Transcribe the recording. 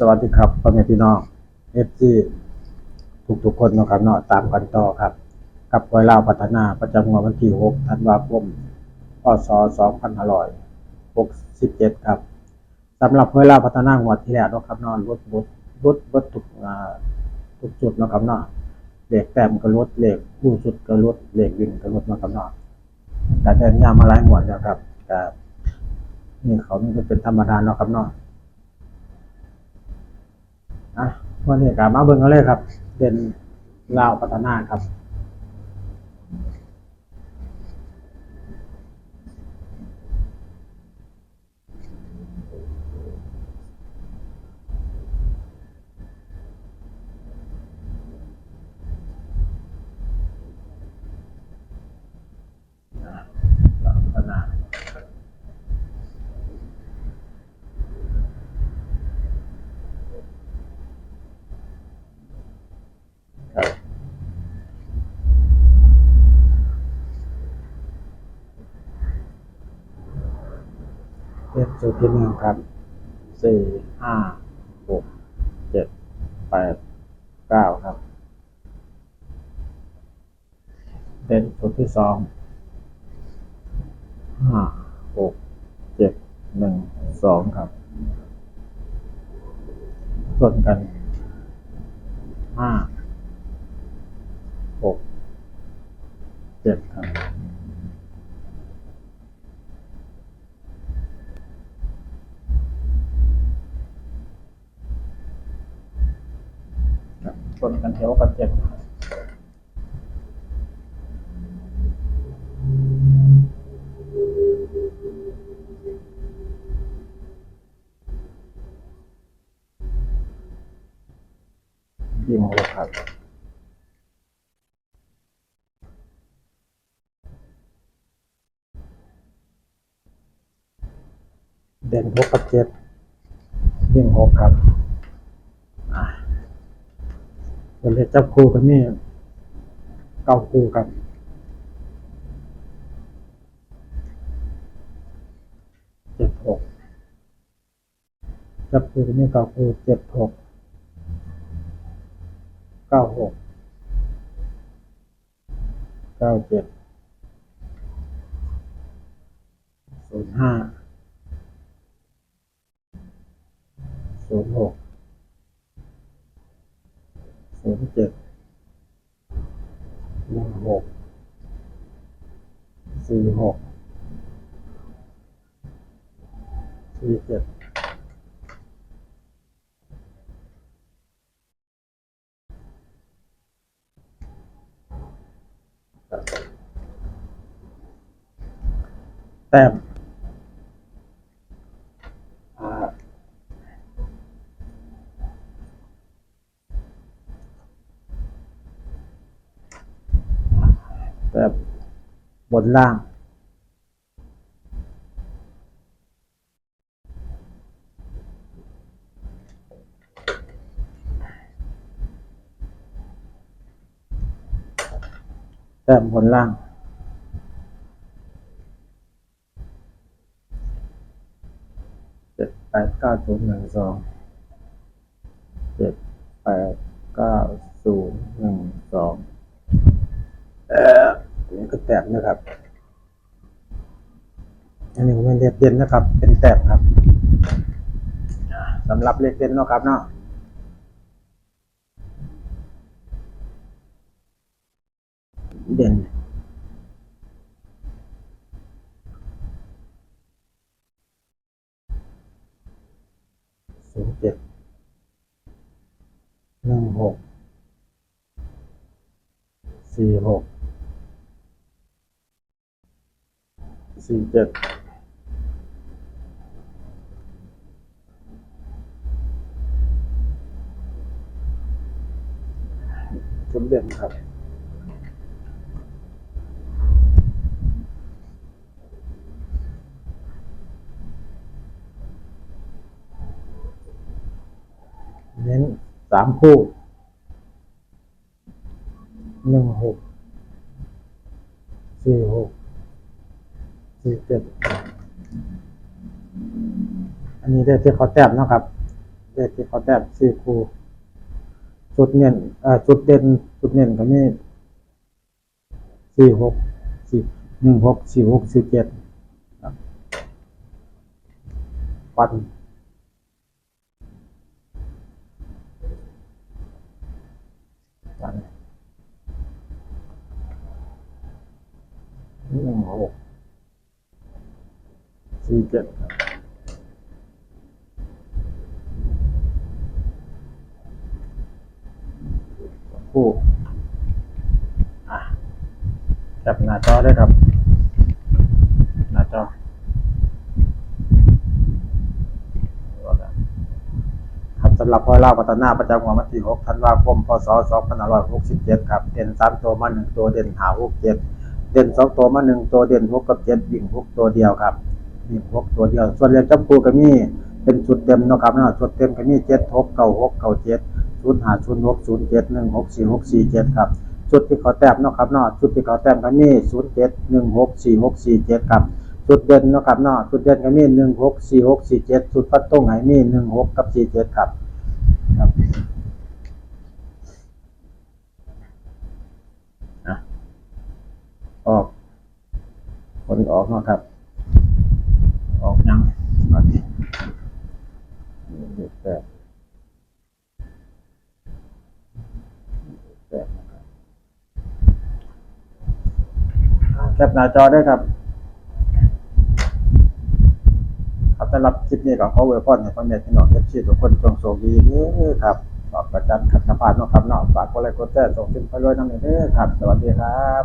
สวัสดีครับพ่อแม่พี่น้องเอฟซีทุกทุกๆคนนะครับเนาะตามกันต่อครับ กับคอยเล่าพัฒนาประจำวันที่6ธันวาคมพศ2567 ครับสำหรับคอยเล่าพัฒนางวดที่แล้วนะครับเนาะลดลดลดลดทุกอ่าทุกจุดนะครับเนาะเหลขแต้มก็ลดเหลขผู้สุดก็ลดเหลขวิ่งก็ลดนะครับเนาะแต่เดินยามาหลายงวดแล้วครับแต่นี่เขานี่ก็เป็นธรรมดาเนาะครับเนาะ นะวันนี้กลับมาเบิ่งกันเลยครับ เป็นลาวพัฒนาครับ อะลาวพัฒนาครับ เป็นจุดที่หนึ่งครับสี่ห้าหกเจ็ดแปดเก้าครับเป็นจุดที่สองห้าหกเจ็ดหนึ่งสองครับส่วนกันห้าหกเจ็ดครับ ครับส่วนกันแถวกับเจ็ดยิงหกครับเด่นหกกับเจ็ดวิ่งหกครับ ส่วนเลขจับคู่กันนี่เก้าคู่ครับเจ็ดหกจับคู่กันนี่เก้าคู่เจ็ดหกเก้าหกเก้าเจ็ดศูนย์ห้าศูนย์หก ศูนย์เจ็ดหนึ่งหกสี่หกสี่เจ็ดแต้ม บนล่าง แต้มบนล่างเจ็ดแปดเก้าศูนย์หนึ่งสองเจ็ดแปดเก้าศูนย์หนึ่งสองเอ่ออั นี้ก็แต้มนะครับ อันนี้ก็เป็นเลขเด่นนะครับ เป็นแต้มครับสำหรับเลขเด่นเนาะครับเนาะเด่นศูนย์เจ็ดหนึ่งหกสี่หก สี่เจ็ดจุดเด่นครับเน้นสามคู่หนึ่งหกสี่หกี่เจ็ดอันนี้ได้ที่เขาแต้มนะครับเลขที่เขาแต้มสี่คูจุดเน้นอ่อจุดเด่นจุดเน้นก็มีสี่หกสี่หนึ่งหกสี่หกสี่เจ็ดครันปันหนึ่งหก สี่เจ็ดคู่อะจับหน้าจอได้ครับ หน้าจอครับสำหรับพอเล่าพัฒนาประจำวันที่6ธันวาคม พศ 2567 ครับ เด่น3ตัวมา 1 ตัว เด่นหา6 7 เด่น 2 ตัวมา 1 ตัว เด่น6กับ 7 วิ่ง 6 ตัวเดียวครับ วิ่ง6ตัวเดียว ส่วนเรียนจับคู่ก็มีเป็นชุดเต็มนะครับนาะชุดเต็มก็มี7 6 9 6 9 7ศูนย์หาศูนย์หกศูนย์เจ็ดหนึ่งหกสี่หกสี่เจ็ดครับชุดที่เขาแต้มนะครับนาะชุดที่เขาแต้มก็มีศูนย์เจ็ดหนึ่งหกสี่หกสี่เจ็ดครับชุดเด่นนะครับเนาะชุดเด่นก็มีหนึ่งหกสี่หกสี่เจ็ดชุดปัดตรงไหนมีหนึ่งหกกับสี่เจ็ดครับครับออกผลออกนะครับ ออกยังออกนี่เด็กแปด แปดนะครับ แคปหน้าจอได้ครับ ครับสำหรับคลิปนี้ก็ขออร์พรให้พ่อแม่พี่น้องเอฟซีทุกคนจงโชคดีเด้อครับขอบประจันขัดสะพานเนาะครับเนาะฝากกดไลค์กดแชร์ส่งขึ้นไปเลยน้ำเด้อครับ สวัสดีครับ